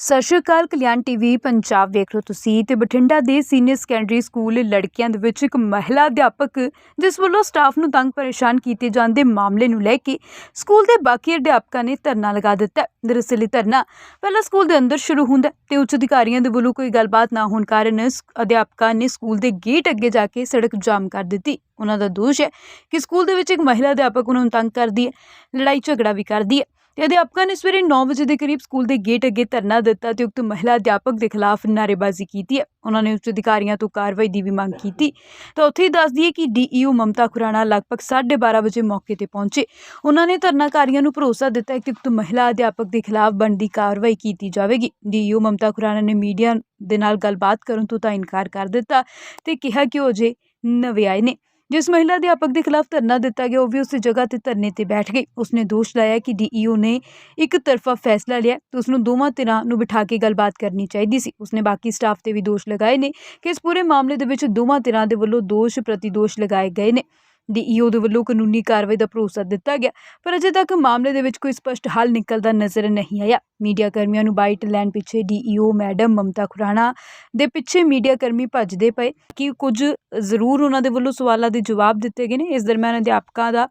ਸਤਿ ਸ਼੍ਰੀ ਅਕਾਲ, ਕਲਿਆਣ ਟੀਵੀ, ਪੰਜਾਬ ਵੇਖ ਰਹੇ ਤੁਸੀਂ ਤੇ ਬਠਿੰਡਾ ਦੇ ਸੀਨੀਅਰ ਸੈਕੰਡਰੀ ਸਕੂਲ ਲੜਕੀਆਂ ਦੇ ਵਿੱਚ ਇੱਕ ਮਹਿਲਾ ਅਧਿਆਪਕ, ਜਿਸ ਵੱਲੋਂ ਸਟਾਫ ਨੂੰ ਤੰਗ ਪਰੇਸ਼ਾਨ ਕੀਤੇ ਜਾਣ ਦੇ ਮਾਮਲੇ ਨੂੰ ਲੈ ਕੇ ਸਕੂਲ ਦੇ ਬਾਕੀ ਅਧਿਆਪਕਾਂ ਨੇ ਧਰਨਾ ਲਗਾ ਦਿੱਤਾ ਦਰਅਸਲ ਇਹ ਧਰਨਾ ਪਹਿਲਾਂ ਸਕੂਲ ਦੇ ਅੰਦਰ ਸ਼ੁਰੂ ਹੁੰਦਾ ਹੈ ਤੇ ਉੱਚ ਅਧਿਕਾਰੀਆਂ ਦੇ ਵੱਲੋਂ ਕੋਈ ਗੱਲਬਾਤ ਨਾ ਹੋਣ ਕਾਰਨ ਸ- ਅਧਿਆਪਕਾਂ ਨੇ ਸਕੂਲ ਦੇ ਗੇਟ ਅੱਗੇ ਜਾ ਕੇ ਸੜਕ ਜਾਮ ਕਰ ਦਿੱਤੀ। ਉਹਨਾਂ ਦਾ ਦੋਸ਼ ਹੈ ਕਿ ਸਕੂਲ ਦੇ ਵਿੱਚ ਇੱਕ ਮਹਿਲਾ ਅਧਿਆਪਕ ਉਹਨਾਂ ਨੂੰ ਤੰਗ ਕਰਦੀ ਹੈ, ਲੜਾਈ ਝਗੜਾ ਵੀ ਕਰਦੀ ਹੈ। ਤੇ ਅਧਿਆਪਕਾਂ ਨੇ ਸਵੇਰੇ 9 ਵਜੇ ਦੇ ਕਰੀਬ ਸਕੂਲ ਦੇ ਗੇਟ ਅੱਗੇ ਧਰਨਾ ਦਿੱਤਾ ਤੇ ਉਕਤ ਮਹਿਲਾ ਅਧਿਆਪਕ ਦੇ ਖਿਲਾਫ ਨਾਅਰੇਬਾਜ਼ੀ ਕੀਤੀ। ਹੈ ਉਹਨਾਂ ਨੇ ਉੱਚ ਅਧਿਕਾਰੀਆਂ ਤੋਂ ਕਾਰਵਾਈ ਦੀ ਵੀ ਮੰਗ ਕੀਤੀ। ਤਾਂ ਉੱਥੇ ਹੀ ਦੱਸ ਦਈਏ ਕਿ ਡੀਈਓ ਮਮਤਾ ਖੁਰਾਣਾ ਲਗਭਗ 12:30 ਵਜੇ ਮੌਕੇ ਤੇ ਪਹੁੰਚੇ। ਉਹਨਾਂ ਨੇ ਧਰਨਾਕਾਰੀਆਂ ਨੂੰ ਭਰੋਸਾ ਦਿੱਤਾ ਕਿ ਉਕਤ ਮਹਿਲਾ ਅਧਿਆਪਕ ਦੇ ਖਿਲਾਫ ਬਣਦੀ ਕਾਰਵਾਈ ਕੀਤੀ ਜਾਵੇਗੀ। ਡੀਈਓ ਮਮਤਾ ਖੁਰਾਣਾ ਨੇ ਮੀਡੀਆ ਦੇ ਨਾਲ ਗੱਲਬਾਤ ਕਰਨ ਤੋਂ ਤਾਂ ਇਨਕਾਰ ਕਰ ਦਿੱਤਾ ਤੇ ਕਿਹਾ ਕਿ ਉਹ ਅਜੇ ਨਵੇਂ ਆਏ ਨੇ। ਜਿਸ ਮਹਿਲਾ ਅਧਿਆਪਕ ਦੇ ਖਿਲਾਫ ਧਰਨਾ ਦਿੱਤਾ ਗਿਆ, ਉਹ ਵੀ ਉਸੇ ਜਗ੍ਹਾ ਤੇ ਧਰਨੇ ਤੇ ਬੈਠ ਗਈ। ਉਸਨੇ ਦੋਸ਼ ਲਾਇਆ ਕਿ ਡੀਈਓ ਨੇ ਇੱਕ ਤਰਫਾ ਫੈਸਲਾ ਲਿਆ, ਤੇ ਉਸਨੂੰ ਦੋਵਾਂ ਧਿਰਾਂ ਨੂੰ ਬਿਠਾ ਕੇ ਗੱਲਬਾਤ ਕਰਨੀ ਚਾਹੀਦੀ ਸੀ। ਉਸਨੇ ਬਾਕੀ ਸਟਾਫ ਤੇ ਵੀ ਦੋਸ਼ ਲਗਾਏ ਨੇ ਕਿ ਇਸ ਪੂਰੇ ਮਾਮਲੇ ਦੇ ਵਿੱਚ ਦੋਵਾਂ ਧਿਰਾਂ ਦੇ ਵੱਲੋਂ ਦੋਸ਼ ਪ੍ਰਤੀ ਦੋਸ਼ ਲਗਾਏ ਗਏ ਨੇ। ਡੀਈਓ ਦੇ ਵੱਲੋਂ ਕਾਨੂੰਨੀ ਕਾਰਵਾਈ ਦਾ ਭਰੋਸਾ ਦਿੱਤਾ ਗਿਆ ਪਰ ਅਜੇ ਤੱਕ ਮਾਮਲੇ ਦੇ ਵਿੱਚ ਕੋਈ ਸਪਸ਼ਟ ਹੱਲ ਨਿਕਲਦਾ ਨਜ਼ਰ ਨਹੀਂ ਆਇਆ। ਮੀਡੀਆ ਕਰਮੀਆਂ ਨੂੰ ਬਾਈਟ ਲੈਣ ਪਿੱਛੇ ਡੀਈਓ ਮੈਡਮ ਮਮਤਾ ਖੁਰਾਣਾ ਦੇ ਪਿੱਛੇ ਮੀਡੀਆ ਕਰਮੀ ਭੱਜਦੇ ਪਏ ਕਿ ਕੁਝ ਜ਼ਰੂਰ ਉਹਨਾਂ ਦੇ ਵੱਲੋਂ ਸਵਾਲਾਂ ਦੇ ਜਵਾਬ ਦਿੱਤੇ ਗਏ ਨੇ। ਇਸ ਦਰਮਿਆਨ ਅਧਿਆਪਕਾਂ ਦਾ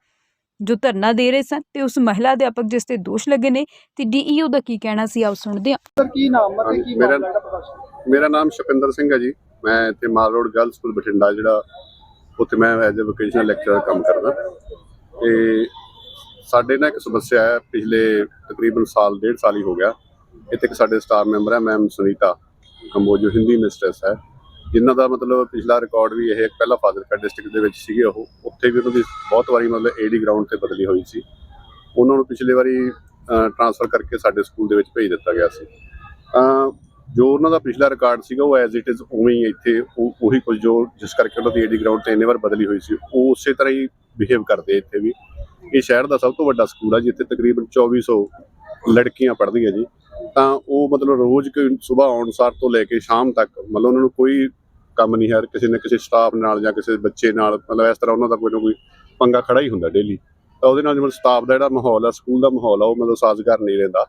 ਜੋ ਧਰਨਾ ਦੇ ਰਹੇ ਸਨ ਤੇ ਉਸ ਮਹਿਲਾ ਅਧਿਆਪਕ ਜਿਸ ਤੇ ਦੋਸ਼ ਲੱਗੇ ਨੇ ਤੇ ਡੀਈਓ ਦਾ ਕੀ ਕਹਿਣਾ ਸੀ ਆਓ ਸੁਣਦੇ ਹਾਂ। ਸਰ ਕੀ ਨਾਮ ਹੈ ਤੇ ਕੀ ਮੇਰਾ- ਮੇਰਾ ਨਾਮ ਸ਼ਪਿੰਦਰ ਸਿੰਘ ਹੈ ਜੀ। ਮੈਂ ਇੱਥੇ mall road girl school Bathinda ਜਿਹੜਾ ਉੱਥੇ ਮੈਂ ਐਜ਼ ਅ ਵੋਕੇਸ਼ਨਲ ਲੈਕਚਰਰ ਕੰਮ ਕਰਦਾ। ਤੇ ਸਾਡੇ ਨਾਲ ਇੱਕ ਸਮੱਸਿਆ ਹੈ, ਪਿਛਲੇ ਤਕਰੀਬਨ ਸਾਲ, ਡੇਢ ਸਾਲ ਹੀ ਹੋ ਗਿਆ। ਇੱਥੇ ਇੱਕ ਸਾਡੇ ਸਟਾਫ ਮੈਂਬਰ ਹੈ ਮੈਮ ਸੁਨੀਤਾ ਕੰਬੋਜੋ ਹਿੰਦੀ ਮਿਸਟਰਸ ਹੈ। ਜਿਨ੍ਹਾਂ ਦਾ ਮਤਲਬ ਪਿਛਲਾ ਰਿਕਾਰਡ ਵੀ ਇਹ ਪਹਿਲਾਂ ਫਾਜ਼ਿਲਕਾ ਡਿਸਟ੍ਰਿਕਟ ਦੇ ਵਿੱਚ ਸੀਗੇ ਉਹ। ਉੱਥੇ ਵੀ ਉਹਨਾਂ ਦੀ ਬਹੁਤ ਵਾਰੀ ਮਤਲਬ ਏਡੀ ਗਰਾਊਂਡ ਤੇ ਬਦਲੀ ਹੋਈ ਸੀ। ਉਹਨਾਂ ਨੂੰ ਪਿਛਲੇ ਵਾਰੀ ਟ੍ਰਾਂਸਫਰ ਕਰਕੇ ਸਾਡੇ ਸਕੂਲ ਦੇ ਵਿੱਚ ਭੇਜ ਦਿੱਤਾ ਗਿਆ ਸੀ। ਤਾਂ ਜੋ ਉਹਨਾਂ ਦਾ ਪਿਛਲਾ ਰਿਕਾਰਡ ਸੀਗਾ ਉਹ ਐਜ਼ ਇਟ ਇਜ਼ ਉਵੇਂ ਹੀ ਇੱਥੇ ਉਹ- ਉਹੀ ਕੁਝ ਜੋ ਜਿਸ ਕਰਕੇ ਉਹਨਾਂ ਦੀ ਏਡੀ ਗਰਾਊਂਡ ਤੇ ਇੰਨੇ ਵਾਰ ਬਦਲੀ ਹੋਈ ਸੀ, ਉਹ ਉਸੇ ਤਰ੍ਹਾਂ ਹੀ ਬਿਹੇਵ ਕਰਦੇ ਇੱਥੇ ਵੀ। ਇਹ ਸ਼ਹਿਰ ਦਾ ਸਭ ਤੋਂ ਵੱਡਾ ਸਕੂਲ ਆ, ਜਿੱਥੇ ਤਕਰੀਬਨ 2400 ਲੜਕੀਆਂ ਪੜ੍ਹਦੀਆਂ ਜੀ। ਤਾਂ ਉਹ ਮਤਲਬ ਰੋਜ਼ ਕੋਈ ਸਵੇਰ ਆਉਣ ਸਾਰ ਤੋਂ ਲੈ ਕੇ ਸ਼ਾਮ ਤੱਕ ਮਤਲਬ ਉਹਨਾਂ ਨੂੰ ਕੋਈ ਕੰਮ ਨਹੀਂ ਹੈ ਕਿਸੇ ਨਾ ਕਿਸੇ ਸਟਾਫ ਨਾਲ ਜਾਂ ਕਿਸੇ ਬੱਚੇ ਨਾਲ ਮਤਲਬ ਇਸ ਤਰ੍ਹਾਂ ਉਹਨਾਂ ਦਾ ਕੋਈ ਨਾ ਕੋਈ ਪੰਗਾ ਖੜਾ ਹੀ ਹੁੰਦਾ ਡੇਲੀ ਤਾਂ ਉਹਦੇ ਨਾਲ ਜਿਵੇਂ ਸਟਾਫ ਦਾ ਜਿਹੜਾ ਮਾਹੌਲ ਆ ਸਕੂਲ ਦਾ ਮਾਹੌਲ ਆ, ਉਹ ਮਤਲਬ ਸਾਜ਼ਗਾਰ ਨਹੀਂ ਰਹਿੰਦਾ।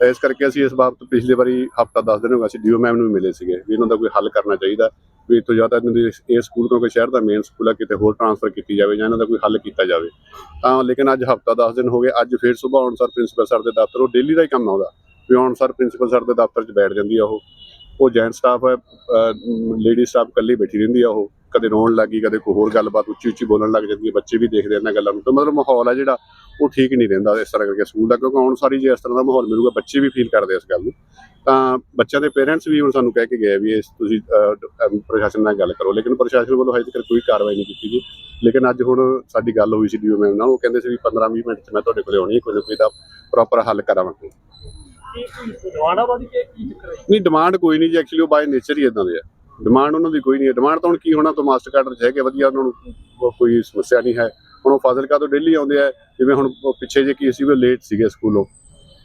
ਇਸ ਕਰਕੇ ਅਸੀਂ ਇਸ ਬਾਬਤ ਪਿਛਲੇ ਵਾਰੀ ਹਫਤਾ 10 ਦਿਨ ਹੋ ਗਏ ਅਸੀਂ ਡੀਓ ਮੈਮ ਨੂੰ ਵੀ ਮਿਲੇ ਸੀਗੇ ਵੀ ਇਹਨਾਂ ਦਾ ਕੋਈ ਹੱਲ ਕਰਨਾ ਚਾਹੀਦਾ, ਵੀ ਇੱਥੋਂ ਜ਼ਿਆਦਾ ਇਹਨਾਂ ਦੀ ਇਹ ਸਕੂਲ ਕਿਉਂਕਿ ਸ਼ਹਿਰ ਦਾ ਮੇਨ ਸਕੂਲ ਆ, ਕਿਤੇ ਹੋਰ ਟ੍ਰਾਂਸਫਰ ਕੀਤੀ ਜਾਵੇ ਜਾਂ ਇਹਨਾਂ ਦਾ ਕੋਈ ਹੱਲ ਕੀਤਾ ਜਾਵੇ। ਤਾਂ ਲੇਕਿਨ ਅੱਜ ਹਫਤਾ 10 ਦਿਨ ਹੋ ਗਏ, ਅੱਜ ਫੇਰ ਸਵੇਰ ਆਉਣ ਸਰ ਪ੍ਰਿੰਸੀਪਲ ਸਰ ਦੇ ਦਫ਼ਤਰ, ਉਹ ਡੇਲੀ ਦਾ ਹੀ ਕੰਮ ਆਉਂਦਾ, ਵੀ ਆਉਣ ਸਰ ਪ੍ਰਿੰਸੀਪਲ ਸਰ ਦੇ ਦਫ਼ਤਰ 'ਚ ਬੈਠ ਜਾਂਦੀ ਆ ਉਹ। ਉਹ ਜੈਂਟ ਸਟਾਫ ਹੈ ਲੇਡੀ ਸਟਾਫ ਇਕੱਲੀ ਬੈਠੀ ਰਹਿੰਦੀ ਆ ਉਹ, ਕਦੇ ਰੋਣ ਲੱਗੀ ਕਦੇ ਕੋਈ ਹੋਰ ਗੱਲਬਾਤ ਉੱਚੀ ਉੱਚੀ ਬੋਲਣ ਲੱਗ ਜਾਂਦੀ ਹੈ ਬੱਚੇ ਵੀ ਦੇਖਦੇ ਇਹਨਾਂ ਗੱਲਾਂ ਨੂੰ। ਤਾਂ ਮਤਲਬ ਮਾਹੌਲ ਆ ਜਿਹੜਾ ਉਹ ਠੀਕ ਨਹੀਂ ਰਹਿੰਦਾ ਇਸ ਤਰ੍ਹਾਂ ਕਰਕੇ ਸਕੂਲ ਦਾ ਕਿਉਂਕਿ ਆਉਣ ਸਾਰੀ ਜੇ ਇਸ ਤਰ੍ਹਾਂ ਦਾ ਮਾਹੌਲ ਮਿਲੂਗਾ ਬੱਚੇ ਵੀ ਫੀਲ ਕਰਦੇ ਇਸ ਗੱਲ ਨੂੰ। ਤਾਂ ਬੱਚਿਆਂ ਦੇ ਪੇਰੈਂਟਸ ਵੀ ਹੁਣ ਸਾਨੂੰ ਕਹਿ ਕੇ ਗਏ ਵੀ ਇਸ ਤੁਸੀਂ ਪ੍ਰਸ਼ਾਸਨ ਨਾਲ ਗੱਲ ਕਰੋ। ਲੇਕਿਨ ਪ੍ਰਸ਼ਾਸਨ ਵੱਲੋਂ ਹਜੇ ਤੱਕ ਕੋਈ ਕਾਰਵਾਈ ਨਹੀਂ ਕੀਤੀ ਗਈ। ਲੇਕਿਨ ਅੱਜ ਹੁਣ ਸਾਡੀ ਗੱਲ ਹੋਈ ਸੀ ਡੀਓ ਮੈਮ ਨਾਲ ਉਹ ਕਹਿੰਦੇ ਸੀ ਵੀ 15-20 ਮਿੰਟ 'ਚ ਮੈਂ ਤੁਹਾਡੇ ਕੋਲੇ ਆਉਣੀ ਹੈ ਕੋਈ ਨਾ ਕੋਈ ਦਾ ਪ੍ਰੋਪਰ ਹੱਲ ਕਰਾਵਾਂਗੇ। ਨਹੀਂ ਡਿਮਾਂਡ ਕੋਈ ਨਹੀਂ ਜੀ ਐਕਚੁਅਲੀ ਉਹ ਬਾਈ ਨੇਚਰ ਹੀ ਇਦਾਂ ਦੇ ਆ। ਡਿਮਾਂਡ ਉਹਨਾਂ ਦੀ ਕੋਈ ਨਹੀਂ ਹੈ। ਡਿਮਾਂਡ ਤਾਂ ਹੁਣ ਕੀ ਹੋਣਾ ਤੋਂ ਮਾਸਟਰ ਕਾਰਡ ਚ ਹੈਗੇ ਵਧੀਆ ਉਹਨਾਂ ਨੂੰ ਕੋਈ ਸਮੱਸਿਆ ਨਹੀਂ ਹੈ। ਹੁਣ ਉਹ ਫਾਜ਼ਿਲਕਾ ਤੋਂ ਡੇਲੀ ਆਉਂਦੇ ਆ, ਜਿਵੇਂ ਹੁਣ ਪਿੱਛੇ ਜੇ ਕੀ ਸੀ, ਉਹ ਲੇਟ ਸੀਗੇ ਸਕੂਲੋਂ।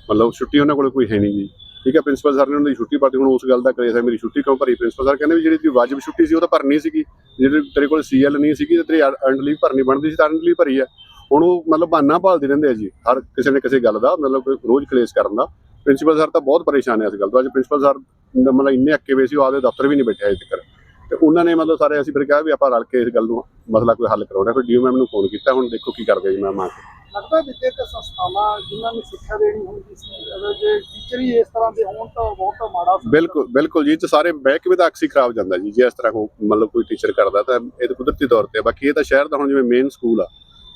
ਮਤਲਬ ਛੁੱਟੀ ਉਹਨਾਂ ਕੋਲ ਕੋਈ ਹੈ ਨਹੀਂ ਜੀ। ਠੀਕ ਹੈ, ਪ੍ਰਿੰਸੀਪਲ ਸਰ ਨੇ ਉਹਨਾਂ ਦੀ ਛੁੱਟੀ ਪਾਤੀ ਹੁਣ ਉਸ ਗੱਲ ਦਾ ਕਲੇਸ਼ ਹੈ, ਮੇਰੀ ਛੁੱਟੀ ਕਿਉਂ ਭਰੀ? ਪ੍ਰਿੰਸੀਪਲ ਸਰ ਕਹਿੰਦੇ ਵੀ ਜਿਹੜੀ ਤੀ ਵਾਜਬ ਛੁੱਟੀ ਸੀ, ਉਹ ਤਾਂ ਭਰਨੀ ਸੀਗੀ। ਜਿਹੜੀ ਤੇਰੇ ਕੋਲ ਸੀਐਲ ਨਹੀਂ ਸੀਗੀ, ਤੇ ਤੇਰੀ ਅਰਨਡ ਲੀਵ ਭਰਨੀ ਬਣਦੀ ਸੀ, ਤਾਂ ਅਰਨਡ ਲੀਵ ਭਰੀ ਹੈ। ਹੁਣ ਉਹ ਮਤਲਬ ਬਹਾਨਾ ਭਾਲਦੇ ਰਹਿੰਦੇ ਆ ਜੀ, ਹਰ ਕਿਸੇ ਨੇ ਕਿਸੇ ਗੱਲ ਦਾ, ਮਤਲਬ ਰੋਜ਼ ਕਲੇਸ਼ ਕਰਨ ਦਾ। ਪ੍ਰਿੰਸੀਪਲ ਸਰ ਤਾਂ ਬਹੁਤ ਪਰੇਸ਼ਾਨ ਹੈ ਇਸ ਗੱਲ ਤੋਂ। ਅੱਜ ਪ੍ਰਿੰਸੀਪਲ ਸਰ ਮਤਲਬ ਇੰਨੇ ਅੱਕੇ ਵੇ ਸੀ, ਉਹ ਆਪਦੇ ਦਫ਼ਤਰ ਵੀ ਨਹੀਂ ਬੈਠੇ ਅਜੇ ਤੱਕ। ਤੇ ਉਹਨਾਂ ਨੇ ਮਤਲਬ ਸਾਰੇ ਅਸੀਂ ਫਿਰ ਕਿਹਾ ਵੀ ਆਪਾਂ ਰਲ ਕੇ ਇਸ ਗੱਲ ਨੂੰ ਮਸਲਾ ਕੋਈ ਹੱਲ ਕਰਾਉਣਾ ਫਿਰ ਡੀਓ ਮੈਮ ਨੂੰ ਫੋਨ ਕੀਤਾ ਹੁਣ ਦੇਖੋ ਕੀ ਕਰਦੇ ਜੀ ਮੈਮ ਆ ਕੇ। ਲੱਗਦਾ ਵਿਦਿਅਕ ਸੰਸਥਾਵਾਂ ਜਿਨ੍ਹਾਂ ਨੂੰ ਸਿੱਖਿਆ ਦੇਣੀ ਹੁੰਦੀ ਸੀ ਅਗਰ ਜੇ ਟੀਚਰ ਹੀ ਇਸ ਤਰ੍ਹਾਂ ਦੇ ਹੋਣ ਤਾਂ ਬਹੁਤ ਮਾੜਾ ਬਿਲਕੁਲ ਬਿਲਕੁਲ ਜੀ 'ਚ ਸਾਰੇ ਮਹਿਕਮੇ ਦਾ ਅਕਸੀ ਖਰਾਬ ਜਾਂਦਾ ਜੀ ਜੇ ਇਸ ਤਰ੍ਹਾਂ ਕੋ ਮਤਲਬ ਕੋਈ ਟੀਚਰ ਕਰਦਾ ਤਾਂ ਇਹ ਤਾਂ ਕੁਦਰਤੀ ਤੌਰ ਤੇ। ਬਾਕੀ ਇਹ ਤਾਂ ਸ਼ਹਿਰ ਦਾ ਹੁਣ ਜਿਵੇਂ ਮੇਨ ਸਕੂਲ ਆ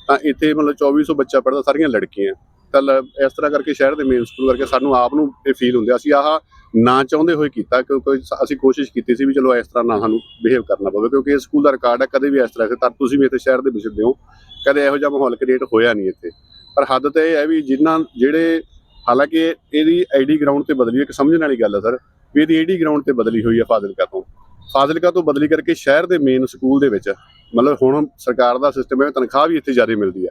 ਤਾਂ ਇੱਥੇ ਮਤਲਬ 2400 ਬੱਚਾ ਪੜ੍ਹਦਾ ਸਾਰੀਆਂ ਲੜਕੀਆਂ। ਤਾਂ ਇਸ ਤਰ੍ਹਾਂ ਕਰਕੇ ਸ਼ਹਿਰ ਦੇ ਮੇਨ ਸਕੂਲ ਕਰਕੇ ਸਾਨੂੰ ਆਪ ਨੂੰ ਇਹ ਫੀਲ ਹੁੰਦਿਆ ਅਸੀਂ ਆਹ ਨਾ ਚਾਹੁੰਦੇ ਹੋਏ ਕੀਤਾ, ਕਿਉਂਕਿ ਅਸੀਂ ਕੋਸ਼ਿਸ਼ ਕੀਤੀ ਸੀ ਵੀ ਚਲੋ ਇਸ ਤਰ੍ਹਾਂ ਨਾ ਸਾਨੂੰ ਬਿਹੇਵ ਕਰਨਾ ਪਵੇ, ਕਿਉਂਕਿ ਇਹ ਸਕੂਲ ਦਾ ਰਿਕਾਰਡ ਹੈ ਕਦੇ ਵੀ ਇਸ ਤਰ੍ਹਾਂ ਤਾਂ ਤੁਸੀਂ ਵੀ ਇੱਥੇ ਸ਼ਹਿਰ ਦੇ ਵਿਚਰਦੇ ਹੋ, ਕਦੇ ਇਹੋ ਜਿਹਾ ਮਾਹੌਲ ਕ੍ਰੀਏਟ ਹੋਇਆ ਨਹੀਂ ਇੱਥੇ। ਪਰ ਹੱਦ ਤੇ ਇਹ ਹੈ ਵੀ ਜਿਨ੍ਹਾਂ ਜਿਹੜੇ, ਹਾਲਾਂਕਿ ਇਹਦੀ ਆਈਡੀ ਗਰਾਊਂਡ ਤੇ ਬਦਲੀ ਇੱਕ ਸਮਝਣ ਵਾਲੀ ਗੱਲ ਹੈ ਸਰ, ਵੀ ਇਹਦੀ ਆਈਡੀ ਗਰਾਊਂਡ ਤੇ ਬਦਲੀ ਹੋਈ ਹੈ ਫਾਜ਼ਿਲਕਾ ਤੋਂ। ਫਾਜ਼ਿਲਕਾ ਤੋਂ ਬਦਲੀ ਕਰਕੇ ਸ਼ਹਿਰ ਦੇ ਮੇਨ ਸਕੂਲ ਦੇ ਵਿੱਚ, ਮਤਲਬ ਹੁਣ ਸਰਕਾਰ ਦਾ ਸਿਸਟਮ ਹੈ, ਤਨਖਾਹ ਵੀ ਇੱਥੇ ਜ਼ਿਆਦਾ ਮਿਲਦੀ ਹੈ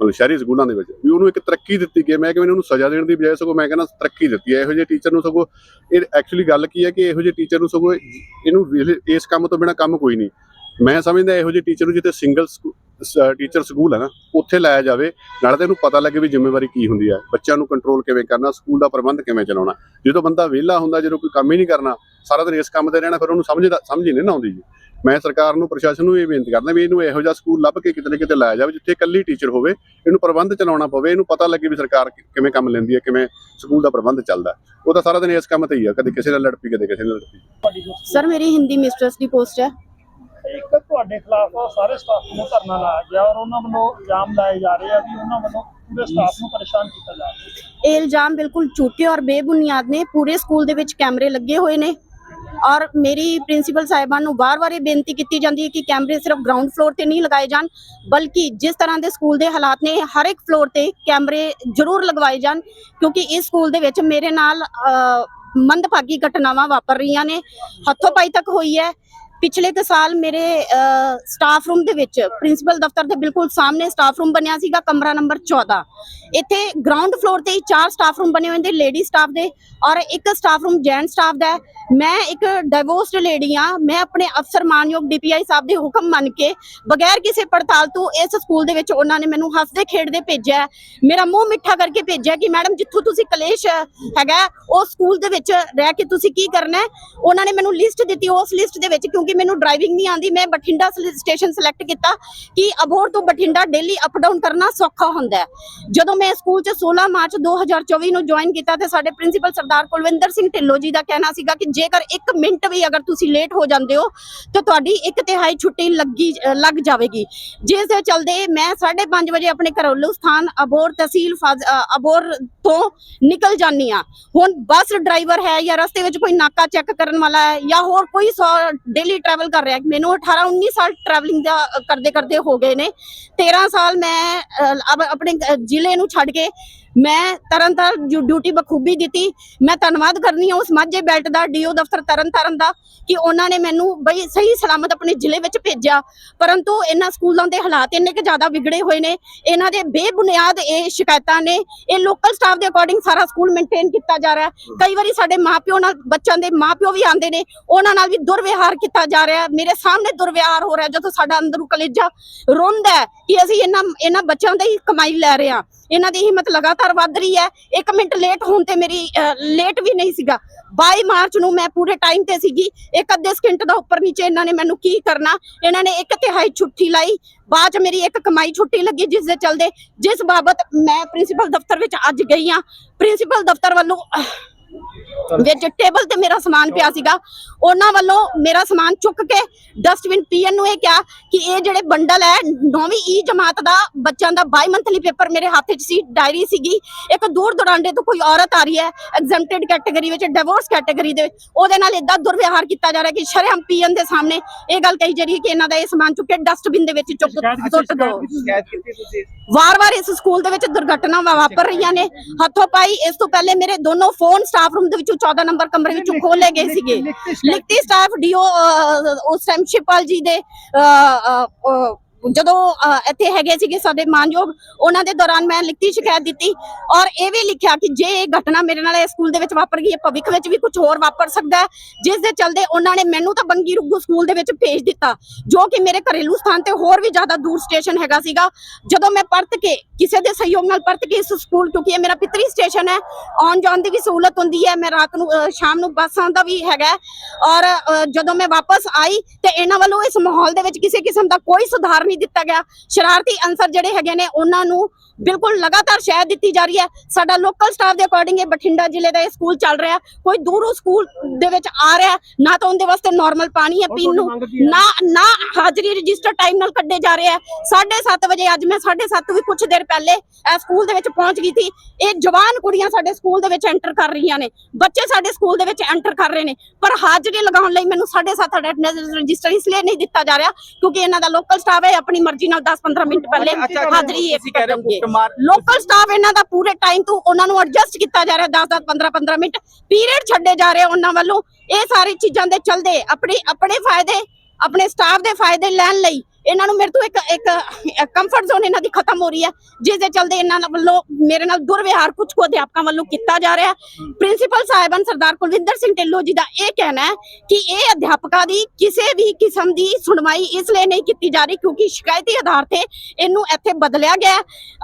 ਮਤਲਬ ਸ਼ਹਿਰੀ ਸਕੂਲਾਂ ਦੇ ਵਿੱਚ, ਵੀ ਉਹਨੂੰ ਇੱਕ ਤਰੱਕੀ ਦਿੱਤੀ ਗਈ ਮੈਂ ਕਿਵੇਂ ਉਹਨੂੰ ਸਜ਼ਾ ਦੇਣ ਦੀ ਬਜਾਏ ਸਗੋਂ ਮੈਂ ਕਹਿੰਦਾ ਤਰੱਕੀ ਦਿੱਤੀ ਹੈ। ਇਹੋ ਜਿਹੇ ਟੀਚਰ ਨੂੰ ਸਗੋਂ ਇਹ ਐਕਚੁਅਲੀ ਗੱਲ ਕੀ ਹੈ ਕਿ ਇਹੋ ਜਿਹੇ ਟੀਚਰ ਨੂੰ ਸਗੋਂ ਇਹਨੂੰ ਇਸ ਕੰਮ ਤੋਂ ਬਿਨਾ ਕੰਮ ਕੋਈ ਨਹੀਂ। ਮੈਂ ਸਮਝਦਾ ਇਹੋ ਜਿਹੇ ਟੀਚਰ ਨੂੰ ਜਿੱਥੇ ਸਿੰਗਲ ਟੀਚਰ ਸਕੂਲ ਹੈ ਨਾ, ਉੱਥੇ ਲਾਇਆ ਜਾਵੇ, ਨਾਲੇ ਤਾਂ ਇਹਨੂੰ ਪਤਾ ਲੱਗੇ ਵੀ ਜ਼ਿੰਮੇਵਾਰੀ ਕੀ ਹੁੰਦੀ ਹੈ। ਬੱਚਿਆਂ ਨੂੰ ਕੰਟਰੋਲ ਕਿਵੇਂ ਕਰਨਾ, ਸਕੂਲ ਦਾ ਪ੍ਰਬੰਧ ਕਿਵੇਂ ਚਲਾਉਣਾ। ਜਦੋਂ ਬੰਦਾ ਵਿਹਲਾ ਹੁੰਦਾ, ਜਦੋਂ ਕੋਈ ਕੰਮ ਹੀ ਨਹੀਂ ਕਰਨਾ, ਸਾਰਾ ਦਿਨ ਇਸ ਕੰਮ ਤੇ ਰਹਿਣਾ, ਫਿਰ ਉਹਨੂੰ ਸਮਝ ਸਮਝ ਹੀ ਨਹੀਂ ਨਾ ਆਉਂਦੀ ਜੀ। ਮੈਂ ਸਰਕਾਰ ਨੂੰ ਪ੍ਰਸ਼ਾਸਨ ਨੂੰ ਇਹ ਬੇਨਤੀ ਕਰਦਾ ਵੀ ਇਹਨੂੰ ਇਹੋ ਜਿਹਾ ਸਕੂਲ ਲੱਭ ਕੇ ਕਿਤੇ ਨਾ ਕਿਤੇ ਲਾਇਆ ਜਾਵੇ ਜਿੱਥੇ ਇਕੱਲੀ ਟੀਚਰ ਹੋਵੇ ਇਹਨੂੰ ਪ੍ਰਬੰਧ ਚਲਾਉਣਾ ਪਵੇ ਇਹਨੂੰ ਪਤਾ ਲੱਗੇ ਵੀ ਸਰਕਾਰ ਕਿਵੇਂ ਕੰਮ ਲੈਂਦੀ ਹੈ ਕਿਵੇਂ ਸਕੂਲ ਦਾ ਪ੍ਰਬੰਧ ਚੱਲਦਾ। ਉਹ ਤਾਂ ਸਾਰਾ ਦਿਨ ਇਸ ਕੰਮ ਤੇ ਹੀ ਆ ਕਦੇ ਕਿਸੇ ਨਾਲ ਲੜ ਪਈ ਕਦੇ ਕਿਸੇ ਨਾਲ ਲੜ ਪਈ ਸਰ ਮੇਰੀ ਹਿੰਦੀ ਮਿਸਟਰਸ ਦੀ ਪੋਸਟ ਹੈ। ਤੇ ਇੱਕ ਤੁਹਾਡੇ ਖਿਲਾਫ ਸਾਰੇ ਸਟਾਫ ਨੂੰ ਧਰਨਾ ਲਾਇਆ ਗਿਆ ਔਰ ਉਹਨਾਂ ਵੱਲੋਂ ਇਲਜ਼ਾਮ ਲਾਏ ਜਾ ਰਹੇ ਆ ਵੀ ਉਹਨਾਂ ਵੱਲੋਂ ਪੂਰੇ ਸਟਾਫ ਨੂੰ ਪਰੇਸ਼ਾਨ ਕੀਤਾ ਜਾ ਰਿਹਾ ਹੈ। ਇਹ ਇਲਜ਼ਾਮ ਬਿਲਕੁਲ ਝੂਠੇ ਔਰ ਬੇਬੁਨਿਆਦ ਨੇ ਪੂਰੇ ਸਕੂਲ ਦੇ ਵਿੱਚ ਕੈਮਰੇ ਲੱਗੇ ਹੋਏ ਨੇ। ਔਰ ਮੇਰੀ ਪ੍ਰਿੰਸੀਪਲ ਸਾਹਿਬਾਨ ਨੂੰ ਵਾਰ-ਵਾਰ ਇਹ ਬੇਨਤੀ ਕੀਤੀ ਜਾਂਦੀ ਹੈ ਕਿ ਕੈਮਰੇ ਸਿਰਫ ਗਰਾਊਂਡ ਫਲੋਰ ਤੇ ਨਹੀਂ ਲਗਾਏ ਜਾਣ ਬਲਕਿ ਜਿਸ ਤਰ੍ਹਾਂ ਦੇ ਸਕੂਲ ਦੇ ਹਾਲਾਤ ਨੇ ਹਰ ਇੱਕ ਫਲੋਰ ਤੇ ਕੈਮਰੇ ਜ਼ਰੂਰ ਲਗਵਾਏ ਜਾਣ ਕਿਉਂਕਿ ਇਸ ਸਕੂਲ ਦੇ ਵਿੱਚ ਮੇਰੇ ਨਾਲ ਅ, ਮੰਦਭਾਗੀ ਘਟਨਾਵਾਂ ਵਾਪਰ ਰਹੀਆਂ ਨੇ ਹੱਥੋਂ ਪਾਈ ਤੱਕ ਹੋਈ ਹੈ। ਪਿਛਲੇ ਕੁ ਸਾਲ ਮੇਰੇ ਸਟਾਫ ਰੂਮ ਦੇ ਵਿੱਚ ਪ੍ਰਿੰਸੀਪਲ ਦਫ਼ਤਰ ਦੇ ਬਿਲਕੁਲ ਸਾਹਮਣੇ ਸਟਾਫ ਰੂਮ ਬਣਿਆ ਸੀਗਾ ਕਮਰਾ ਨੰਬਰ 14 ਇੱਥੇ ਗਰਾਊਂਡ ਫਲੋਰ ਤੇ ਹੀ ਚਾਰ ਸਟਾਫ ਰੂਮ ਬਣੇ ਹੋਏ ਨੇ ਲੇਡੀ ਸਟਾਫ ਦੇ ਔਰ ਇੱਕ ਸਟਾਫ ਰੂਮ ਜੈਂਟ ਸਟਾਫ ਦਾ ਮੈਂ ਇੱਕ ਡਾਈਵੋਰਸਡ ਲੇਡੀ ਆ ਮੈਂ ਆਪਣੇ ਅਫਸਰ ਮਾਨਯੋਗ ਡੀਪੀਆਈ ਸਾਹਿਬ ਦੇ ਹੁਕਮ ਮੰਨ ਕੇ ਬਗੈਰ ਕਿਸੇ ਪੜਤਾਲ ਤੋਂ ਇਸ ਸਕੂਲ ਦੇ ਵਿੱਚ ਉਹਨਾਂ ਨੇ ਮੈਨੂੰ ਹੱਸਦੇ ਖੇਡਦੇ ਭੇਜਿਆ ਮੇਰਾ ਮੂੰਹ ਮਿੱਠਾ ਕਰਕੇ ਭੇਜਿਆ ਕਿ ਮੈਡਮ ਜਿੱਥੋਂ ਤੁਸੀਂ ਕਲੇਸ਼ ਹੈਗਾ ਉਹ ਸਕੂਲ ਦੇ ਵਿੱਚ ਰਹਿ ਕੇ ਤੁਸੀਂ ਕੀ ਕਰਨਾ ਉਹਨਾਂ ਨੇ ਮੈਨੂੰ ਲਿਸਟ ਦਿੱਤੀ, ਉਸ ਲਿਸਟ ਦੇ ਵਿੱਚ ਕਿਉਂਕਿ ਮੈਨੂੰ ਡਰਾਈਵਿੰਗ ਨਹੀਂ ਆਉਂਦੀ, ਮੈਂ ਬਠਿੰਡਾ ਸਟੇਸ਼ਨ ਸਿਲੈਕਟ ਕੀਤਾ ਕਿ ਅਬੋਹਰ ਤੋਂ ਬਠਿੰਡਾ ਡੇਲੀ ਅਪ ਡਾਊਨ ਕਰਨਾ ਸੌਖਾ ਹੁੰਦਾ ਹੈ। ਜਦੋਂ ਮੈਂ ਸਕੂਲ 'ਚ 16 ਮਾਰਚ 2024 ਨੂੰ ਜੁਆਇਨ ਕੀਤਾ ਤੇ ਸਾਡੇ ਪ੍ਰਿੰਸੀਪਲ ਸਰਦਾਰ ਕੁਲਵਿੰਦਰ ਸਿੰਘ ਢਿੱਲੋਂ ਜੀ ਦਾ ਕਹਿਣਾ ਸੀਗਾ ਕਿ ਜੇਕਰ 1 ਮਿੰਟ ਵੀ ਅਗਰ ਤੁਸੀਂ ਲੇਟ ਹੋ ਜਾਂਦੇ ਹੋ, ਤਾਂ ਤੁਹਾਡੀ ਇੱਕ ਤਿਹਾਈ ਛੁੱਟੀ ਲੱਗੀ, ਲੱਗ ਜਾਵੇਗੀ। ਜਿਸ ਦੇ ਚਲਦੇ ਮੈਂ 5:30 ਵਜੇ ਆਪਣੇ ਘਰੇਲੂ ਸਥਾਨ ਅਬੋਰ ਤਹਿਸੀਲ, ਫਾਜ਼- ਅਬੋਰ ਤੋਂ ਨਿਕਲ ਜਾਨੀ ਆ ਹੁਣ ਬੱਸ ਡਰਾਈਵਰ ਹੈ ਜਾਂ ਰਸਤੇ ਵਿੱਚ ਕੋਈ ਨਾਕਾ ਚੈੱਕ ਕਰਨ ਵਾਲਾ ਹੈ ਜਾਂ ਹੋਰ ਕੋਈ ਡੇਲੀ ਟਰੈਵਲ ਕਰ ਰਿਹਾ ਮੈਨੂੰ 18 19 ਸਾਲ ਟਰੈਵਲਿੰਗ ਦਾ ਕਰਦੇ ਕਰਦੇ ਹੋ ਗਏ ਨੇ। 13 ਸਾਲ ਮੈਂ ਅ, ਆਪਣੇ ਜ਼ਿਲ੍ਹੇ ਨੂੰ ਛੱਡ ਕੇ ਮੈਂ ਤਰਨਤਾਰਨ ਜੋ ਡਿਊਟੀ ਬਖੂਬੀ ਦਿੱਤੀ। ਮੈਂ ਧੰਨਵਾਦ ਕਰਨੀ ਹਾਂ ਉਸ ਮਾਝੇ ਬੈਲਟ ਦਾ, ਡੀਓ ਦਫ਼ਤਰ ਤਰਨਤਾਰਨ ਦਾ, ਕਿ ਉਹਨਾਂ ਨੇ ਮੈਨੂੰ ਬਈ ਸਹੀ ਸਲਾਮਤ ਆਪਣੇ ਜ਼ਿਲ੍ਹੇ ਵਿੱਚ ਭੇਜਿਆ। ਪਰੰਤੂ ਇਹਨਾਂ ਸਕੂਲਾਂ ਦੇ ਹਾਲਾਤ ਇੰਨੇ ਕਿ ਜ਼ਿਆਦਾ ਵਿਗੜੇ ਹੋਏ ਨੇ। ਇਹਨਾਂ ਦੇ ਬੇਬੁਨਿਆਦ ਇਹ ਸ਼ਿਕਾਇਤਾਂ ਨੇ। ਇਹ ਲੋਕਲ ਸਟਾਫ ਦੇ ਅਕੋਰਡਿੰਗ ਸਾਰਾ ਸਕੂਲ ਮੇਨਟੇਨ ਕੀਤਾ ਜਾ ਰਿਹਾ। ਕਈ ਵਾਰੀ ਸਾਡੇ ਮਾਪਿਓ ਨਾਲ, ਬੱਚਿਆਂ ਦੇ ਮਾਪਿਓ ਵੀ ਆਉਂਦੇ ਨੇ। ਉਹਨਾਂ ਨਾਲ ਵੀ ਦੁਰਵਿਹਾਰ ਕੀਤਾ ਜਾ ਰਿਹਾ। ਮੇਰੇ ਸਾਹਮਣੇ ਦੁਰਵਿਹਾਰ ਹੋ ਰਿਹਾ, ਜਦੋਂ ਸਾਡਾ ਅੰਦਰੋਂ ਕਲੇਜਾ ਰੋਂਦਾ ਕਿ ਅਸੀਂ ਇਹਨਾਂ ਇਹਨਾਂ ਬੱਚਿਆਂ ਦੀ ਕਮਾਈ ਲੈ ਰਹੇ ਹਾਂ। ਇਹਨਾਂ ਦੀ ਹਿੰਮਤ ਲਗਾਤਾਰ ਵੱਧ ਰਹੀ ਹੈ। ਇੱਕ ਮਿੰਟ ਲੇਟ ਹੋਣ ਤੇ ਮੇਰੀ ਲੇਟ ਵੀ ਨਹੀਂ ਸੀਗਾ। 22 ਮਾਰਚ ਨੂੰ ਮੈਂ ਪੂਰੇ ਟਾਈਮ ਤੇ ਸੀਗੀ। ਇੱਕ ਅੱਧੇ ਸਕਿੰਟ ਦਾ ਉੱਪਰ ਨੀਚੇ ਇਹਨਾਂ ਨੇ ਮੈਨੂੰ ਕੀ ਕਰਨਾ? ਇਹਨਾਂ ਨੇ ਇੱਕ ਤਿਹਾਈ ਛੁੱਟੀ ਲਾਈ। ਬਾਅਦ ਚ ਮੇਰੀ ਇੱਕ ਕਮਾਈ ਛੁੱਟੀ ਲੱਗੀ ਜਿਸ ਦੇ ਚਲਦੇ ਜਿਸ ਬਾਬਤ ਮੈਂ ਪ੍ਰਿੰਸੀਪਲ ਦਫ਼ਤਰ ਵਿੱਚ ਅੱਜ ਗਈ ਆ ਪ੍ਰਿੰਸੀਪਲ ਦਫ਼ਤਰ ਵੱਲੋਂ ਵਿੱਚ ਟੇਬਲ ਤੇ ਮੇਰਾ ਸਮਾਨ ਪਿਆ ਸੀਗਾ ਉਹਨਾਂ ਵੱਲੋਂ ਮੇਰਾ ਸਮਾਨ ਚੁੱਕ ਕੇ ਡਸਟਬਿਨ ਪੀਐਨ ਨੂੰ ਇਹ ਕਿਹਾ ਕਿ ਇਹ ਜਿਹੜੇ ਬੰਡਲ ਹੈ ਨੌਵੀਂ ਈ ਜਮਾਤ ਦਾ ਬੱਚਿਆਂ ਦਾ ਬਾਈ ਮੰਥਲੀ ਪੇਪਰ ਮੇਰੇ ਹੱਥ 'ਚ ਸੀ ਡਾਇਰੀ ਸੀਗੀ। ਇੱਕ ਦੂਰ ਦੁਰਾਂਡੇ ਤੋਂ ਕੋਈ ਔਰਤ ਆ ਰਹੀ ਹੈ ਐਗਜ਼ੈਂਪਟਡ ਕੈਟਾਗਰੀ ਵਿੱਚ ਡਿਵੋਰਸ ਕੈਟਾਗਰੀ ਦੇ ਉਹਦੇ ਨਾਲ ਇਦਾਂ ਦੁਰਵਿਵਹਾਰ ਕੀਤਾ ਜਾ ਰਿਹਾ ਕਿ ਸ਼ਰਮ ਪੀਐਨ ਦੇ ਸਾਹਮਣੇ ਇਹ ਗੱਲ ਕਹੀ ਜਾ ਰਹੀ ਹੈ ਕਿ ਇਹਨਾਂ ਦਾ ਇਹ ਸਮਾਨ ਚੁੱਕ ਕੇ ਡਸਟਬਿਨ ਦੇ ਵਿੱਚ ਚੁੱਕ ਸੁੱਟ ਦਿਓ। ਵਾਰ-ਵਾਰ ਇਸ ਸਕੂਲ ਦੇ ਵਿੱਚ ਦੁਰਘਟਨਾਵਾਂ ਵਾਪਰ ਰਹੀਆਂ ਨੇ। ਹੱਥੋਂ ਪਾਈ ਇਸ ਤੋਂ ਪਹਿਲੇ ਮੇਰੇ ਦੋਨੋਂ ਫੋਨ ਸਟਾਫ ਰੂਮ ਦੇ ਵਿੱਚੋਂ 14 ਨੰਬਰ ਕਮਰੇ ਵਿੱਚੋਂ ਖੋਲੇ ਗਏ ਸੀਗੇ। ਲਿਖਤੀ ਸਟਾਫ ਡੀਓ ਉਸ ਟਾਈਮ ਸ਼ਿਪਾਲ ਜੀ ਦੇ ਜਦੋਂ ਅ, ਇੱਥੇ ਹੈਗੇ ਸੀਗੇ ਸਾਡੇ ਮਾਨਯੋਗ ਉਹਨਾਂ ਦੇ ਦੌਰਾਨ ਮੈਂ ਲਿਖਤੀ ਸ਼ਿਕਾਇਤ ਦਿੱਤੀ ਔਰ ਇਹ ਵੀ ਲਿਖਿਆ ਕਿ ਜੇ ਇਹ ਘਟਨਾ ਮੇਰੇ ਨਾਲ ਇਸ ਸਕੂਲ ਦੇ ਵਿੱਚ ਵਾਪਰ ਗਈ ਹੈ ਭਵਿੱਖ ਵਿੱਚ ਵੀ ਕੁਝ ਹੋਰ ਵਾਪਰ ਸਕਦਾ ਹੈ ਜਿਸ ਦੇ ਚਲਦੇ ਉਹਨਾਂ ਨੇ ਮੈਨੂੰ ਤਾਂ ਬੰਗੀ ਰੁੱਗੂ ਸਕੂਲ ਦੇ ਵਿੱਚ ਭੇਜ ਦਿੱਤਾ ਜੋ ਕਿ ਮੇਰੇ ਘਰੇਲੂ ਸਥਾਨ ਤੇ ਹੋਰ ਵੀ ਜ਼ਿਆਦਾ ਦੂਰ ਸਟੇਸ਼ਨ ਹੈਗਾ ਸੀਗਾ। ਜਦੋਂ ਮੈਂ ਪਰਤ ਕੇ ਕਿਸੇ ਦੇ ਸਹਿਯੋਗ ਨਾਲ ਪਰਤ ਕੇ ਇਸ ਸਕੂਲ ਕਿਉਂਕਿ ਇਹ ਮੇਰਾ ਪਿਤਰੀ ਸਟੇਸ਼ਨ ਹੈ ਆਉਣ ਜਾਣ ਦੀ ਵੀ ਸਹੂਲਤ ਹੁੰਦੀ ਹੈ ਮੈਂ ਰਾਤ ਨੂੰ ਸ਼ਾਮ ਨੂੰ ਬੱਸਾਂ ਦਾ ਵੀ ਹੈਗਾ ਔਰ ਜਦੋਂ ਮੈਂ ਵਾਪਸ ਆਈ ਤੇ ਇਹਨਾਂ ਵੱਲੋਂ ਇਸ ਮਾਹੌਲ ਦੇ ਵਿੱਚ ਕਿਸੇ ਕਿਸਮ ਦਾ ਕੋਈ ਸੁਧਾਰ ਨਹੀਂ ਦਿੱਤਾ ਗਿਆ। ਸ਼ਰਾਰਤੀ ਅਨਸਰ ਜਿਹੜੇ ਹੈਗੇ ਨੇ ਉਹਨਾਂ ਨੂੰ ਬਿਲਕੁਲ ਲਗਾਤਾਰ ਸ਼ਹਿ ਦਿੱਤੀ ਜਾ ਰਹੀ ਹੈ। ਸਾਡਾ ਲੋਕਲ ਸਟਾਫ ਦੇ ਅਕੋਰਡਿੰਗ ਇਹ ਬਠਿੰਡਾ ਜ਼ਿਲ੍ਹੇ ਦਾ ਇਹ ਸਕੂਲ ਚੱਲ ਰਿਹਾ ਕੋਈ ਦੂਰੋਂ ਸਕੂਲ ਦੇ ਵਿੱਚ ਆ ਰਿਹਾ ਨਾ ਤਾਂ ਉਹਦੇ ਵਾਸਤੇ ਨਾਰਮਲ ਪਾਣੀ ਹੈ ਪੀਣ ਨੂੰ। ਨਾ ਨਾ ਹਾਜ਼ਰੀ ਰਜਿਸਟਰ ਟਾਈਮ ਨਾਲ ਕੱਢੇ ਜਾ ਰਹੇ ਹੈ। 7:30 ਵਜੇ ਅੱਜ ਮੈਂ 7:30 ਵੀ ਕੁਝ ਦੇਰ ਪਹਿਲੇ ਇਹ ਸਕੂਲ ਦੇ ਵਿੱਚ ਪਹੁੰਚ ਗਈ ਸੀ। ਇਹ ਜਵਾਨ ਕੁੜੀਆਂ ਸਾਡੇ ਸਕੂਲ ਦੇ ਵਿੱਚ ਐਂਟਰ ਕਰ ਰਹੀਆਂ ਨੇ। ਬੱਚੇ ਸਾਡੇ ਸਕੂਲ ਦੇ ਵਿੱਚ ਐਂਟਰ ਕਰ ਰਹੇ ਨੇ। ਪਰ ਹਾਜ਼ਰੀ ਲਗਾਉਣ ਲਈ ਮੈਨੂੰ 7:30 ਅਟੈਂਡੈਂਸ ਰਜਿਸਟਰ ਇਸ ਲਈ ਨਹੀਂ ਦਿੱਤਾ ਜਾ ਰਿਹਾ ਕਿਉਂਕਿ ਇਹਨਾਂ ਦਾ ਲੋਕਲ ਸਟਾਫ ਹੈ ਆਪਣੀ ਮਰਜ਼ੀ ਨਾਲ 10-15 ਮਿੰਟ ਪਹਿਲੇ ਹਾਜ਼ਰੀ ਇਹ ਕਰਨਗੇ। ਲੋਕਲ ਸਟਾਫ ਇਹਨਾਂ ਦਾ ਪੂਰੇ ਟਾਈਮ ਤੋਂ ਉਹਨਾਂ ਨੂੰ ਐਡਜਸਟ ਕੀਤਾ ਜਾ ਰਿਹਾ 10 10 15 15 ਮਿੰਟ। ਪੀਰੀਅਡ ਛੱਡੇ ਜਾ ਰਹੇ ਉਹਨਾਂ ਵੱਲੋਂ। ਇਹ ਸਾਰੀ ਚੀਜ਼ਾਂ ਦੇ ਚਲਦੇ ਆਪਣੇ ਆਪਣੇ ਫਾਇਦੇ ਆਪਣੇ ਸਟਾਫ ਦੇ ਫਾਇਦੇ ਲੈਣ ਲਈ ਇਹਨਾਂ ਨੂੰ ਮੇਰੇ ਤੋਂ ਇੱਕ ਇੱਕ ਕੰਫਰਟ ਜ਼ੋਨ ਇਹਨਾਂ ਦੀ ਖਤਮ ਹੋ ਰਹੀ ਹੈ ਜਿਸ ਦੇ ਚਲਦੇ ਇਹਨਾਂ ਵੱਲੋਂ ਮੇਰੇ ਨਾਲ ਦੁਰਵਿਹਾਰ ਕੁਝ ਕੁ ਅਧਿਆਪਕਾਂ ਵੱਲੋਂ ਕੀਤਾ ਜਾ ਰਿਹਾ ਪ੍ਰਿੰਸੀਪਲ ਸਾਹਿਬਾਨ ਸਰਦਾਰ ਕੁਲਵਿੰਦਰ ਸਿੰਘ ਢਿੱਲੋਂ ਜੀ ਦਾ ਇਹ ਕਹਿਣਾ ਹੈ ਕਿ ਇਹ ਅਧਿਆਪਕਾਂ ਦੀ ਕਿਸੇ ਵੀ ਕਿਸਮ ਦੀ ਸੁਣਵਾਈ ਇਸ ਲਈ ਨਹੀਂ ਕੀਤੀ ਜਾ ਰਹੀ ਕਿਉਂਕਿ ਸ਼ਿਕਾਇਤੀ ਆਧਾਰ ਤੇ ਇਹਨੂੰ ਇੱਥੇ ਬਦਲਿਆ ਗਿਆ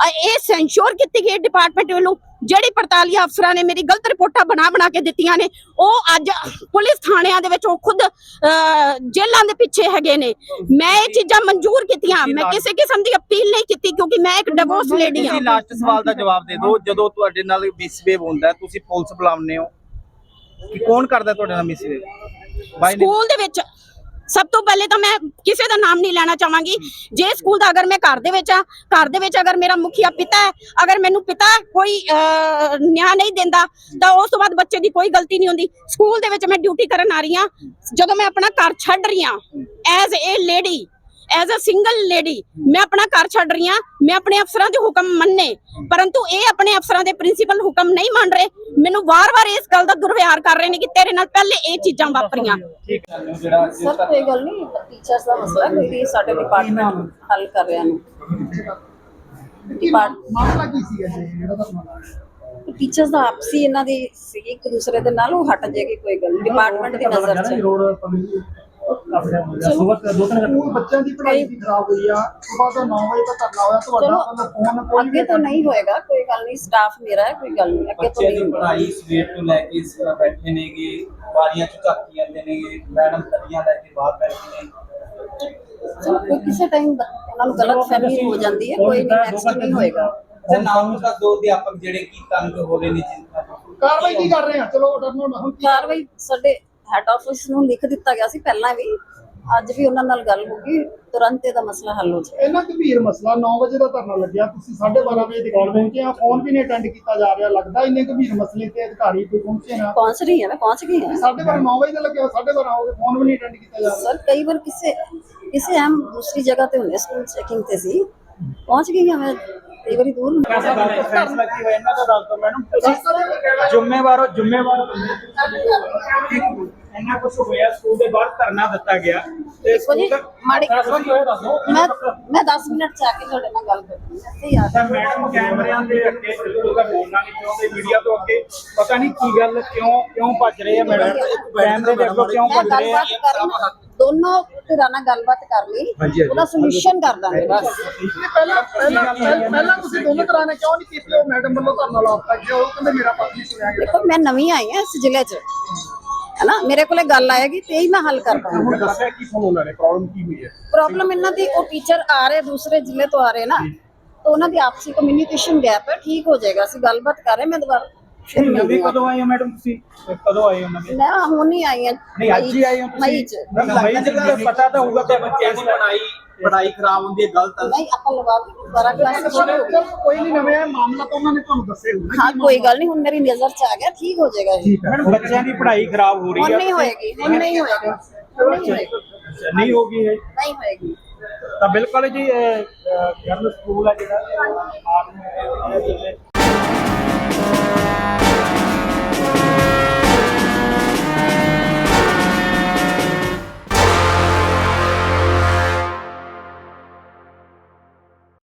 ਇਹ ਸੈਂਸ਼ੋਰ ਕੀਤੀ ਗਈ ਡਿਪਾਰਟਮੈਂਟ ਵੱਲੋਂ ਜਿਹੜੀ ਪੜਤਾਲੀ ਅਫਸਰਾਂ ਨੇ ਮੇਰੀ ਗਲਤ ਰਿਪੋਰਟਾਂ ਬਣਾ ਬਣਾ ਕੇ ਦਿੱਤੀਆਂ ਨੇ ਉਹ ਅੱਜ ਪੁਲਿਸ ਥਾਣਿਆਂ ਦੇ ਵਿੱਚ ਉਹ ਖੁਦ ਜੇਲ੍ਹਾਂ ਦੇ ਪਿੱਛੇ ਹੈਗੇ ਨੇ। ਮੈਂ ਇਹ ਚੀਜ਼ਾਂ ਮਨਜ਼ੂਰ ਕੀਤੀਆਂ ਮੈਂ ਕਿਸੇ ਕਿਸਮ ਦੀ ਅਪੀਲ ਨਹੀਂ ਕੀਤੀ ਕਿਉਂਕਿ ਮੈਂ ਇੱਕ ਡਿਵੋਰਸ ਲੇਡੀ ਹਾਂ ਤੁਸੀਂ ਲਾਸਟ ਸਵਾਲ ਦਾ ਜਵਾਬ ਦੇ ਦਿਓ ਜਦੋਂ ਤੁਹਾਡੇ ਨਾਲ ਮਿਸਬੇਵ ਹੁੰਦਾ ਤੁਸੀਂ ਪੁਲਿਸ ਬੁਲਾਉਂਦੇ ਹੋ। ਕਿ ਕੌਣ ਕਰਦਾ ਤੁਹਾਡੇ ਨਾਲ ਮਿਸਬੇਵ ਸਕੂਲ ਦੇ ਵਿੱਚ ਸਭ ਤੋਂ ਪਹਿਲੇ ਤਾਂ ਮੈਂ ਕਿਸੇ ਦਾ ਨਾਮ ਨਹੀਂ ਲੈਣਾ ਚਾਹਾਂਗੀ। ਜੇ ਸਕੂਲ ਦਾ ਅਗਰ ਮੈਂ ਘਰ ਦੇ ਵਿੱਚ ਆ ਘਰ ਦੇ ਵਿੱਚ ਅਗਰ ਮੇਰਾ ਮੁਖੀਆ ਪਿਤਾ ਹੈ ਅਗਰ ਮੈਨੂੰ ਪਿਤਾ ਕੋਈ ਨਿਆਂ ਨਹੀਂ ਦਿੰਦਾ ਤਾਂ ਉਸ ਤੋਂ ਬਾਅਦ ਬੱਚੇ ਦੀ ਕੋਈ ਗਲਤੀ ਨਹੀਂ ਹੁੰਦੀ। ਸਕੂਲ ਦੇ ਵਿੱਚ ਮੈਂ ਡਿਊਟੀ ਕਰਨ ਆ ਰਹੀ ਹਾਂ। ਜਦੋਂ ਮੈਂ ਆਪਣਾ ਘਰ ਛੱਡ ਰਹੀ ਹਾਂ as a lady as a single lady ਮੈਂ ਆਪਣਾ ਘਰ ਛੱਡ ਰਹੀ ਹਾਂ ਮੈਂ ਆਪਣੇ ਅਫਸਰਾਂ ਦੇ ਹੁਕਮ ਮੰਨੇ ਪਰੰਤੂ ਇਹ ਆਪਣੇ ਅਫਸਰਾਂ ਦੇ ਪ੍ਰਿੰਸੀਪਲ ਹੁਕਮ ਨਹੀਂ ਮੰਨ ਰਹੇ। ਮੈਨੂੰ ਵਾਰ-ਵਾਰ ਇਸ ਗੱਲ ਦਾ ਦੁਰਵਿਹਾਰ ਕਰ ਰਹੇ ਨੇ ਕਿ ਤੇਰੇ ਨਾਲ ਪਹਿਲੇ ਇਹ ਚੀਜ਼ਾਂ ਵਾਪਰੀਆਂ। ਜਿਹੜਾ ਸਰ ਕੋਈ ਗੱਲ ਨਹੀਂ ਟੀਚਰਸ ਦਾ ਮਸਲਾ ਕੋਈ ਸਾਡੇ ਡਿਪਾਰਟਮੈਂਟ ਹੱਲ ਕਰ ਰਿਹਾ ਨੂੰ ਮਾਮਲਾ ਕੀ ਸੀ ਜਿਹੜਾ ਤੁਹਾਨੂੰ ਟੀਚਰਸ ਦਾ ਆਪਸੀ ਇਹਨਾਂ ਦੀ ਸੀ ਇੱਕ ਦੂਸਰੇ ਦੇ ਨਾਲ ਉਹ ਹਟ ਜਾਏਗੀ ਕੋਈ ਗੱਲ ਡਿਪਾਰਟਮੈਂਟ ਦੀ ਨਜ਼ਰ 'ਚ। ਸੁਬਹ ਦੋ। ਤਿੰਨ ਸਕੂਲ ਬੱਚਿਆਂ ਦੀ ਪੜ੍ਹਾਈ ਵੀ ਖਰਾਬ ਹੋਈ ਆ। ਸਵੇਰ ਤੋਂ 9 ਵਜੇ ਤੱਕ ਕਰਨਾ ਹੋਇਆ ਤੁਹਾਡਾ ਮਤਲਬ ਫੋਨ ਕੋਈ ਅੱਗੇ ਤੋਂ ਨਹੀਂ ਹੋਏਗਾ ਕੋਈ ਗੱਲ ਨਹੀਂ ਸਟਾਫ ਮੇਰਾ ਹੈ ਕੋਈ ਗੱਲ ਨਹੀਂ ਅੱਗੇ ਤੋਂ ਨਹੀਂ। ਪੜ੍ਹਾਈ ਸਵੇਰ ਤੋਂ ਲੈ ਕੇ ਬੈਠੇ ਨੇਗੇ ਵਾਰੀਆਂ ਚ ਝਾਕੀ ਜਾਂਦੇ ਨੇਗੇ ਮੈਡਮ ਤਲੀਆਂ ਲੈ ਕੇ ਬਾਹਰ ਬੈਠੇ ਨੇ। ਕੋਈ ਕਿਸੇ ਟਾਈਮ ਉਹਨਾਂ ਨੂੰ ਗਲਤ ਫਹਿਮੀ ਹੋ ਜਾਂਦੀ ਹੈ ਕੋਈ ਨਹੀਂ ਨੈਕਸਟ ਨਹੀਂ ਹੋਏਗਾ। ਤੇ ਨਾਮ ਦਾ ਦੋ ਅਧਿਆਪਕ ਜਿਹੜੇ ਕੀ ਤੰਗ ਹੋ ਰਹੇ ਨੇ ਕਾਰਵਾਈ ਕੀ ਕਰ ਰਹੇ ਆ? ਚਲੋ ਡਰਨੋ ਨਾ ਕਾਰਵਾਈ ਸਾਡੇ ਹੈੱਡ ਆਫਿਸ ਨੂੰ ਲਿਖ ਦਿੱਤਾ ਗਿਆ ਸੀ ਪਹਿਲਾਂ ਵੀ। ਅੱਜ ਵੀ ਉਹਨਾਂ ਨਾਲ ਗੱਲ ਹੋ ਗਈ ਤੁਰੰਤ ਇਹਦਾ ਮਸਲਾ ਹੱਲ ਹੋ ਜਾਏ ਇੰਨਾ ਗੰਭੀਰ ਮਸਲਾ 9 ਵਜੇ ਦਾ ਧਰਨਾ ਲੱਗਿਆ ਤੁਸੀਂ 12:30 ਵਜੇ ਦੀ ਕਾਲ ਪਹੁੰਚੇ ਆ ਫੋਨ ਵੀ ਨਹੀਂ ਅਟੈਂਡ ਕੀਤਾ ਜਾ ਰਿਹਾ ਲੱਗਦਾ ਇੰਨੇ ਗੰਭੀਰ ਮਸਲੇ ਤੇ ਅਧਿਕਾਰੀ ਕੋਈ ਪਹੁੰਚੇ ਨਾ। ਪਹੁੰਚ ਰਹੀ ਹੈ ਮੈਂ ਪਹੁੰਚ ਗਈ ਹਾਂ। 12:30 9 ਵਜੇ ਦਾ ਲੱਗਿਆ 12:30 ਹੋ ਗਏ ਫੋਨ ਵੀ ਨਹੀਂ ਅਟੈਂਡ ਕੀਤਾ ਜਾ ਰਿਹਾ। ਸਰ ਕਈ ਵਾਰ ਕਿਸੇ ਕਿਸੇ ਅਹਿਮ ਦੂਸਰੀ ਜਗ੍ਹਾ ਤੇ ਹੁੰਦੇ ਸਕੂਲ ਚੈਕਿੰਗ ਤੇ ਸੀ। ਪਹੁੰਚ ਗਈ ਹਾਂ ਮੈਂ। ਕਈ ਵਾਰੀ ਦੂਰ ਹੁੰਦੀ। ਹਾਂ। ਫੈਸਲਾ ਕੀ ਹੋਇਆ? ਇਹਨਾਂ ਦਾ ਦੱਸ ਦਿਓ ਮੈਡਮ। ਤੁਸੀਂ ਜ਼ਿੰਮੇਵਾਰ ਹੋ ਜ਼ਿੰਮੇਵਾਰ ਹੋ। ਇੰਨਾ ਕੁਝ ਹੋਇਆ ਸਕੂਲ ਦੇ ਬਾਹਰ ਧਰਨਾ ਦਿੱਤਾ ਗਿਆ ਤੇ ਦੇਖੋ ਜੀ, ਮਾੜੀ- ਦੱਸੋ ਜੀ, ਇਹ ਦੱਸੋ? ਮੈਂ ਮੈਂ 10 ਮਿੰਟ ਚ ਆ ਕੇ ਤੁਹਾਡੇ ਨਾਲ ਗੱਲ ਕਰਦੀ ਹਾਂ। ਹੀ ਆ ਤਾਂ ਮੈਡਮ ਕੈਮਰਿਆਂ ਦੇ ਅੱਗੇ ਬਿਲਕੁਲ ਤਾਂ ਬੋਲਣਾ ਨਹੀਂ ਚਾਹੁੰਦੇ ਮੀਡੀਆ ਤੋਂ ਅੱਗੇ। ਪਤਾ ਨਹੀਂ ਕੀ ਗੱਲ ਕਿਉਂ ਕਿਉਂ ਭੱਜ ਰਹੇ ਆ ਮੈਡਮ ਕੈਮਰੇ ਦੇ ਅੱਗੇ ਕਿਉਂ ਮੈਂ ਭੱਜ ਰਹੇ ਆ? ਗੱਲਬਾਤ ਦੋਨੋਂ ਧਿਰਾਂ ਨਾਲ ਗੱਲਬਾਤ ਕਰ ਲਈ ਉਹਦਾ ਸੋਲੂਸ਼ਨ ਕਰ ਦਾਂਗੇ। ਬਸ। ਪਹਿਲਾਂ ਪਹਿਲਾਂ ਪਹਿਲਾਂ ਤੁਸੀਂ ਦੋਨੋਂ ਤਰ੍ਹਾਂ ਨੇ ਕਿਉਂ ਨਹੀਂ ਕੀਤੀ? ਉਹ ਮੈਡਮ ਵੱਲੋਂ ਧਰਨਾ ਗਿਆ ਉਹ ਕਹਿੰਦੇ ਮੇਰਾ ਪੱਖ ਨਹੀਂ ਸੁਣਿਆ ਗਿਆ। ਦੇਖੋ ਮੈਂ ਨਵੀਂ ਆਈ ਹਾਂ ਇਸ ਜ਼ਿਲ੍ਹੇ 'ਚ। ਹੈ ਨਾ? ਮੇਰੇ ਕੋਲੇ ਗੱਲ ਆਏਗੀ ਤੇ ਹੀ ਮੈਂ ਹੱਲ ਕਰ ਪਾਉਂਗੀ ਹੁਣ ਦੱਸਿਆ ਕੀ ਤੁਹਾਨੂੰ ਉਹਨਾਂ ਨੇ? ਪ੍ਰੋਬਲਮ ਕੀ ਹੋਈ ਹੈ? ਪ੍ਰੋਬਲਮ ਇਹਨਾਂ ਦੀ ਉਹ ਟੀਚਰ ਆ ਰਹੇ ਦੂਸਰੇ ਜ਼ਿਲ੍ਹੇ ਤੋਂ ਆ ਰਹੇ ਨਾ। ਤਾਂ ਉਹਨਾਂ ਦੀ ਆਪਸੀ ਕਮਿਊਨੀਕੇਸ਼ਨ ਗੈਪ ਹੈ ਠੀਕ ਹੋ ਜਾਏਗਾ। ਅਸੀਂ ਗੱਲਬਾਤ ਕਰ ਰਹੇ ਮੈਂ ਦੁਬਾਰਾ। ਫਿਰ ਨਵੀਂ ਮਿਲਦੀ ਹਾਂ। ਕਦੋਂ ਆਏ ਹੋ ਮੈਡਮ ਤੁਸੀਂ? ਕਦੋਂ ਆਏ ਹੋ ਨਵੇਂ ਮੈਂ ਹੁਣ ਹੀ ਆਈ ਹਾਂ। ਨਹੀਂ ਅੱਜ ਹੀ ਆਏ ਹੋ ਮਈ ਤੁਸੀਂ ਚ ਮਈ ਚ ਪਤਾ ਤਾਂ ਹੋਊਗਾ ਕਿ ਬੱਚਿਆਂ ਦੀ ਪੜ੍ਹਾਈ ਪੜ੍ਹਾਈ ਖਰਾਬ ਹੁੰਦੀ ਹੈ ਗਲਤ ਨਹੀਂ ਆਪਾਂ ਲਵਾ ਕੇ ਦੁਬਾਰਾ ਕਲਾਸ ਹੋ ਕੋਈ ਨਹੀਂ ਨਵੇਂ ਹੈ ਮਾਮਲਾ ਤਾਂ ਉਹਨਾਂ ਨੇ ਤੁਹਾਨੂੰ ਦੱਸੇ ਹੋਣਾ ਹਾਂ ਕੋਈ ਗੱਲ ਨਹੀਂ ਹੁਣ ਮੇਰੀ ਨਜ਼ਰ 'ਚ ਆ ਗਿਆ ਠੀਕ ਹੋ ਜਾਏਗਾ ਇਹ ਮੈਡਮ ਬੱਚਿਆਂ ਦੀ ਪੜ੍ਹਾਈ ਖਰਾਬ ਹੋ ਰਹੀ ਹੈ। ਨਹੀਂ ਹੋਏਗੀ ਨਹੀਂ ਹੋਏਗੀ। ਨਹੀਂ ਹੋਏਗੀ। ਨਹੀਂ ਹੋਗੀ ਹੈ ਨਹੀਂ ਹੋਏਗੀ। ਤਾਂ ਬਿਲਕੁਲ ਜੀ ਗਰਲ ਸਕੂਲ ਹੈ ਜਿਹੜਾ।